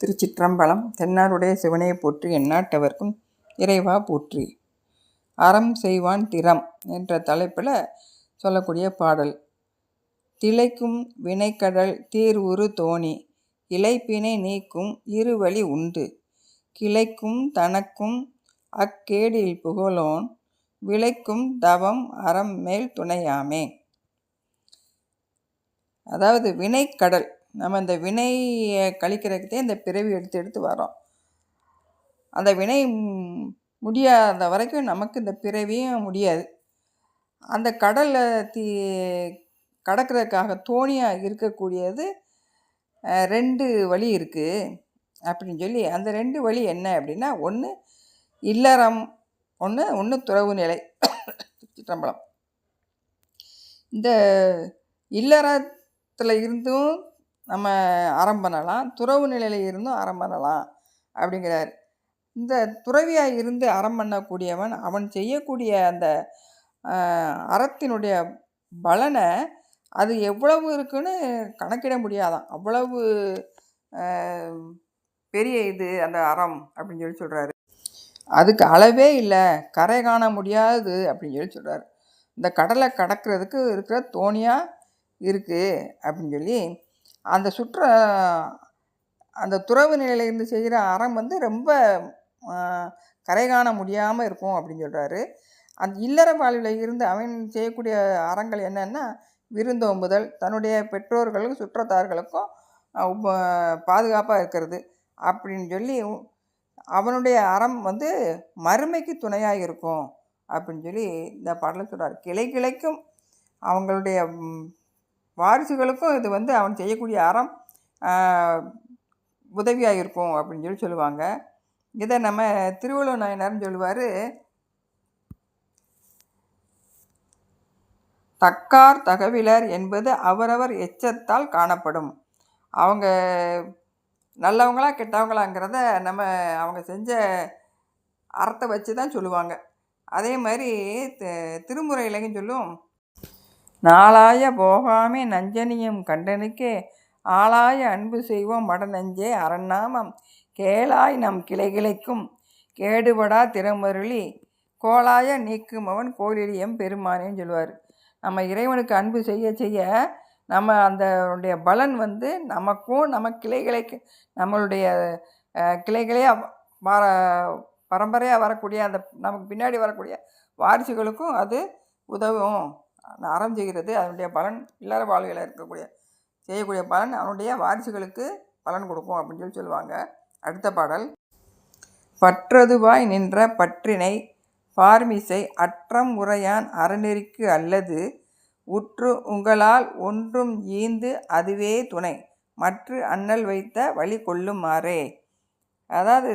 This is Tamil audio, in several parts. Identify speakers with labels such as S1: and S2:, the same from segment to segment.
S1: திருச்சிற்றம்பலம் தென்னாருடைய சிவனையை போற்றி எந்நாட்டவர்க்கும் இறைவா போற்றி. அறம் செய்வான் திறம் என்ற தலைப்பில் சொல்லக்கூடிய பாடல். திளைக்கும் வினைக்கடல் தீர்வுறு தோணி இலைப்பினை நீக்கும் இருவழி உண்டு. கிளைக்கும் தனக்கும் அக்கேடில் புகழோன் விளைக்கும் தவம் அறம் மேல் துணையாமே. அதாவது வினைக்கடல் நம்ம இந்த வினையை கழிக்கிறதுக்கே இந்த பிறவி எடுத்து எடுத்து வரோம் அந்த வினை முடியாத வரைக்கும் நமக்கு இந்த பிறவியும் முடியாது. அந்த கடலில் தீ கடக்கிறதுக்காக தோணியாக இருக்கக்கூடியது ரெண்டு வழி இருக்குது அப்படின்னு சொல்லி அந்த ரெண்டு வழி என்ன அப்படின்னா ஒன்று இல்லறம் ஒன்று ஒன்று துறவு நிலை. சிற்றம்பலம். இந்த இல்லறத்தில் இருந்தும் நம்ம அறம் பண்ணலாம். துறவு நிலையில் இருந்தும் அறம் பண்ணலாம் அப்படிங்கிறார். இந்த துறவியாக இருந்து அறம் பண்ணக்கூடியவன் அவன் செய்யக்கூடிய அந்த அறத்தினுடைய பலனை அது எவ்வளவு இருக்குன்னு கணக்கிட முடியாதான். அவ்வளவு பெரிய இது அந்த அறம் அப்படின்னு சொல்லி சொல்கிறாரு அதுக்கு அளவே இல்லை. கரை காண முடியாது அப்படின்னு சொல்லி சொல்கிறாரு இந்த கடலை கடக்கிறதுக்கு இருக்கிற தோணியாக இருக்குது அப்படின்னு சொல்லி அந்த சுற்ற அந்த துறவு நிலையிலேருந்து செய்கிற அறம் வந்து ரொம்ப கரை காண முடியாமல் இருக்கும் அப்படின்னு சொல்கிறாரு அந்த இல்லற வாழ்வில் இருந்து அவன் செய்யக்கூடிய அறங்கள் என்னென்னா விருந்தோம்புதல் தன்னுடைய பெற்றோர்களுக்கும் சுற்றத்தார்களுக்கும் பாதுகாப்பாக இருக்கிறது அப்படின்னு சொல்லி அவனுடைய அறம் வந்து மறுமைக்கு துணையாக இருக்கும் அப்படின்னு சொல்லி இந்த பாடலில் சொல்கிறார் கிளை கிளைக்கும் அவங்களுடைய வாரிசுகளுக்கும் இது வந்து அவன் செய்யக்கூடிய அறம் உதவியாக இருக்கும் அப்படின்னு சொல்லி சொல்லுவாங்க. இதை நம்ம திருவள்ளுவர் நாயனார்னு சொல்லுவார். தக்கார் தகவிலர் என்பது அவரவர் எச்சத்தால் காணப்படும். அவங்க நல்லவங்களா கெட்டவங்களாங்கிறத நம்ம அவங்க செஞ்ச அறத்தை வச்சு தான் சொல்லுவாங்க. அதே மாதிரி திருமுறையிலையும் சொல்லும் நாளாய போகாமே நஞ்சனியும் கண்டனுக்கே. ஆளாய அன்பு செய்வோம் மடநஞ்சே அரண்நாமம் கேளாய் நம் கிளைகிளைக்கும். கேடுபடா திறமருளி. கோளாய நீக்குமவன் அவன் கோயிலியம் பெருமானேன்னு சொல்லுவார் நம்ம இறைவனுக்கு அன்பு செய்ய செய்ய நம்ம அந்தனுடைய பலன் வந்து நமக்கும் நம்ம கிளைகளுக்கு நம்மளுடைய கிளைகளையாக வர பரம்பரையாக வரக்கூடிய அந்த நமக்கு பின்னாடி வரக்கூடிய வாரிசுகளுக்கும் அது உதவும். அறம் செய்கிறது அதனுடைய பலன் இல்லற வாழ்வில் இருக்கக்கூடிய செய்யக்கூடிய பலன் அவனுடைய வாரிசுகளுக்கு பலன் கொடுக்கும் அப்படின்னு சொல்லி சொல்லுவாங்க. அடுத்த பாடல். பற்றதுவாய் நின்ற பற்றினை பார்மிசை அற்றம் உரையான் அறநெறிக்கு அல்லது உற்று உங்களால் ஒன்றும் ஈந்து அதுவே துணை மற்ற அண்ணல் வைத்த வழி கொள்ளுமாறே. அதாவது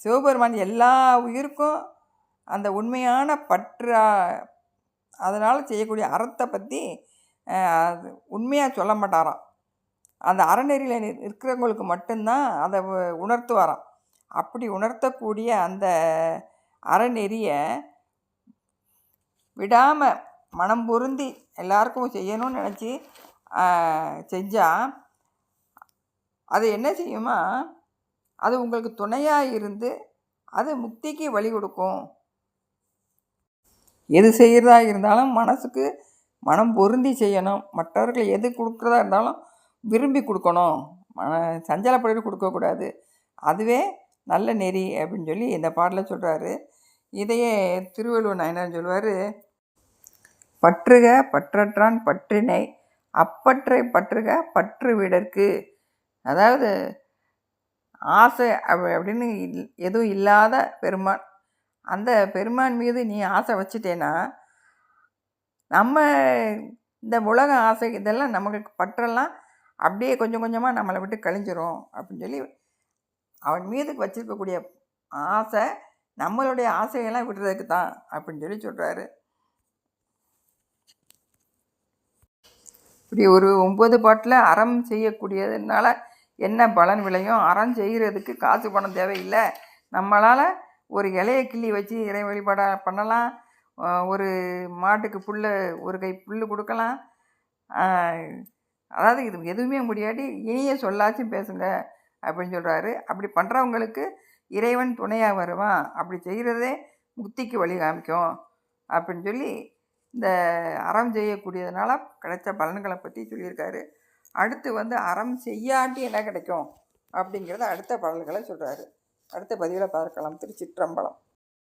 S1: சிவபெருமான் எல்லா உயிருக்கும் அந்த உண்மையான பற்றா அதனால் செய்யக்கூடிய அறத்தை பற்றி அது உண்மையாக சொல்ல மாட்டாராம். அந்த அறநெறியில் இருக்கிறவங்களுக்கு மட்டும்தான் அதை உணர்த்துவாராம். அப்படி உணர்த்தக்கூடிய அந்த அறநெறியை விடாமல் மனம் பொருந்தி எல்லாருக்கும் செய்யணும்னு நினச்சி செஞ்சால் அது என்ன செய்யுமா? அது உங்களுக்கு துணையாக இருந்து அது முக்திக்கு வழி கொடுக்கும். எது செய்கிறதா இருந்தாலும் மனசுக்கு மனம் பொருந்தி செய்யணும். மற்றவர்கள் எது கொடுக்குறதா இருந்தாலும் விரும்பி கொடுக்கணும். மன சஞ்சலப்பட்டு கொடுக்கக்கூடாது. அதுவே நல்ல நெறி அப்படின்னு சொல்லி இந்த பாடலில் சொல்கிறாரு இதையே திருவள்ளுவர் நாயனார் சொல்லுவார் பற்றுக பற்றற்றான் பற்றினை அப்பற்றை பற்றுக பற்று விடற்கு. அதாவது ஆசை அப்படின்னு எதுவும் இல்லாத பெருமான் அந்த பெருமான் மீது நீ ஆசை வச்சுட்டேன்னா நம்ம இந்த உலக ஆசை இதெல்லாம் நம்மளுக்கு பற்றெல்லாம் அப்படியே கொஞ்சம் கொஞ்சமாக நம்மளை விட்டு கழிஞ்சிரும் அப்படின்னு சொல்லி அவன் மீது வச்சிருக்கக்கூடிய ஆசை நம்மளுடைய ஆசையெல்லாம் விடுறதுக்கு தான் அப்படின்னு சொல்லி சொல்கிறாரு இப்படி ஒரு ஒம்பது பாட்டில் அறம் செய்யக்கூடியதுனால என்ன பலன் விளையும்? அறம் செய்கிறதுக்கு காசு பணம் தேவையில்லை. நம்மளால் ஒரு இலையை கிள்ளி வச்சு இறை வழிபாடாக பண்ணலாம். ஒரு மாட்டுக்கு புல்லு ஒரு கை புல் கொடுக்கலாம். அதாவது இது எதுவுமே முடியாட்டி இனிய சொல்லாச்சும் பேசுங்க அப்படின்னு சொல்கிறாரு அப்படி பண்ணுறவங்களுக்கு இறைவன் துணையாக வருவான். அப்படி செய்கிறதே முக்திக்கு வழி காமிக்கும் அப்படின்னு சொல்லி இந்த அறம் செய்யக்கூடியதுனால கிடைச்ச பலன்களை பற்றி சொல்லியிருக்காரு. அடுத்து வந்து அறம் செய்யாட்டி என்ன கிடைக்கும் அப்படிங்கிறத அடுத்த பலன்களை சொல்கிறாரு அடுத்த பதிவில் பார்க்கலாம். திருச்சிற்றம்பலம்.